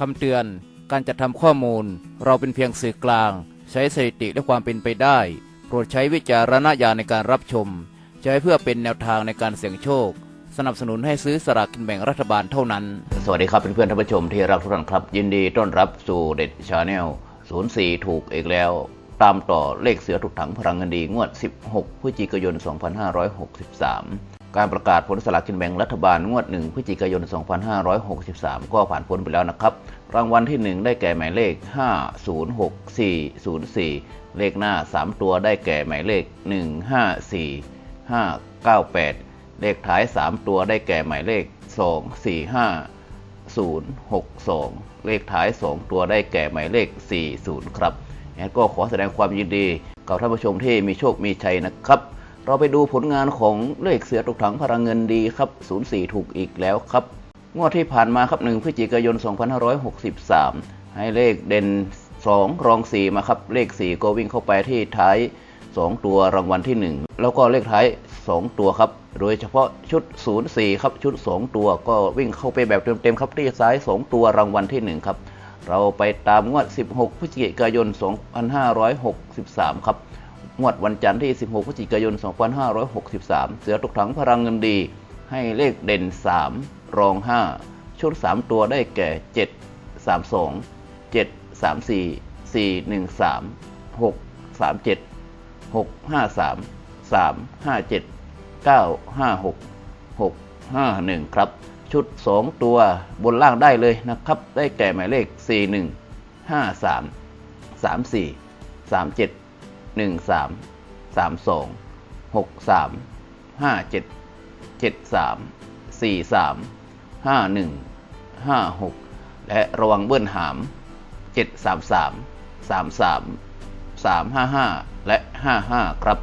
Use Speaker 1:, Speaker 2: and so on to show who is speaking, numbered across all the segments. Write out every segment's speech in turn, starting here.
Speaker 1: คำเตือน การจัดทำข้อมูล เราเป็นเพียงสื่อกลาง ใช้สถิติและความเป็นไปได้ โปรดใช้วิจารณญาณในการรับชม ใช้เพื่อเป็นแนวทางในการเสี่ยงโชค สนับสนุนให้ซื้อสลากกินแบ่งรัฐบาลเท่านั้น สวัสดีครับเพื่อนๆท่านผู้ชมที่รักทุกท่านครับ ยินดีต้อนรับสู่เด็ดชาแนล04 ถูกอีกแล้ว ตามต่อเลขเสือถูกถังพลังเงินดีงวด 16พฤศจิกายน 2563 การประกาศผลสลากกินแบ่งรัฐบาลงวด 1 พฤศจิกายน 2563 ก็ผ่านพ้นไปแล้วนะครับ รางวัลที่ 1 ได้แก่หมายเลข 506404 เลขหน้า 3 ตัวได้แก่หมายเลข 154598 เลขท้าย 3 ตัวได้แก่หมายเลข 245062 เลขท้าย 2 ตัวได้แก่หมายเลข 40 ครับงั้นก็ขอแสดงความยินดีกับท่านผู้ชมที่มีโชคมีชัยนะครับ เราไปดูผลงานของเลขเสือตกถังพลังเงินดีครับ 04 ถูกอีกแล้วครับ งวดที่ผ่านมาครับ 1 พฤศจิกายน 2563 ให้เลขเด่น 2 รอง 4 มาครับ เลข 4 ก็วิ่งเข้าไปที่ท้าย 2 ตัวรางวัลที่ 1 แล้วก็เลขท้าย 2 ตัวครับ โดยเฉพาะชุด 04 ครับ ชุด 2 ตัวก็วิ่งเข้าไปแบบเต็มๆครับที่ซ้าย 2 ตัวรางวัลที่ 1 ครับ เราไปตามงวด 16 พฤศจิกายน 2563 ครับ งวดวันจันทร์ที่ 16 พฤศจิกายน 2563 เสือตกถังพลังเงินดี ให้เลขเด่น 3 รอง 5 ชุด 3 ตัวได้แก่ 7 32 7 34 4 1 3 6 3 7 6 5 3 3 5 7 9 5 6 6 5 1 ครับ ชุด 2 ตัวบนล่างได้เลยนะครับ ได้แก่หมายเลข 4 1 5 3 3 4 3 7 1 3 3 2 6 3 5 7 7 3 4 3 5 1 5 6และระวังเบิ้ลหาม7 3 3 3 3 3 5 5และ55ครับ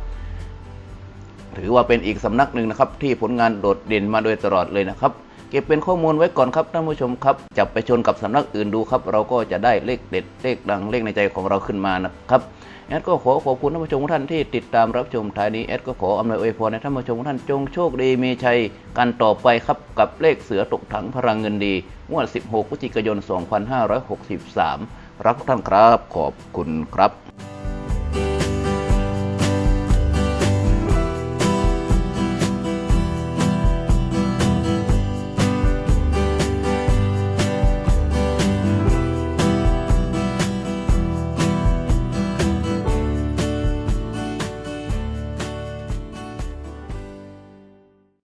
Speaker 1: ถือว่าเป็นอีกสำนักหนึ่งนะครับที่ผลงานโดดเด่นมาโดยตลอดเลยนะครับ เก็บเป็นข้อมูลไว้ก่อนครับท่านผู้ชมครับจับไปชนกับสำนักอื่นดูครับ เราก็จะได้เลขเด็ดเลขดังเลขในใจของเราขึ้นมานะครับแอดก็ขอขอบคุณท่านผู้ชมทุกท่านที่ติดตามรับชมท้ายนี้แอดก็ขออำนวยอวยพรให้ท่านผู้ชมทุกท่านจงโชคดีมีชัยกันต่อไปครับกับเลขเสือตกถังพลังเงินดีงวด 16พฤศจิกายน 2563 รักท่านครับขอบคุณครับ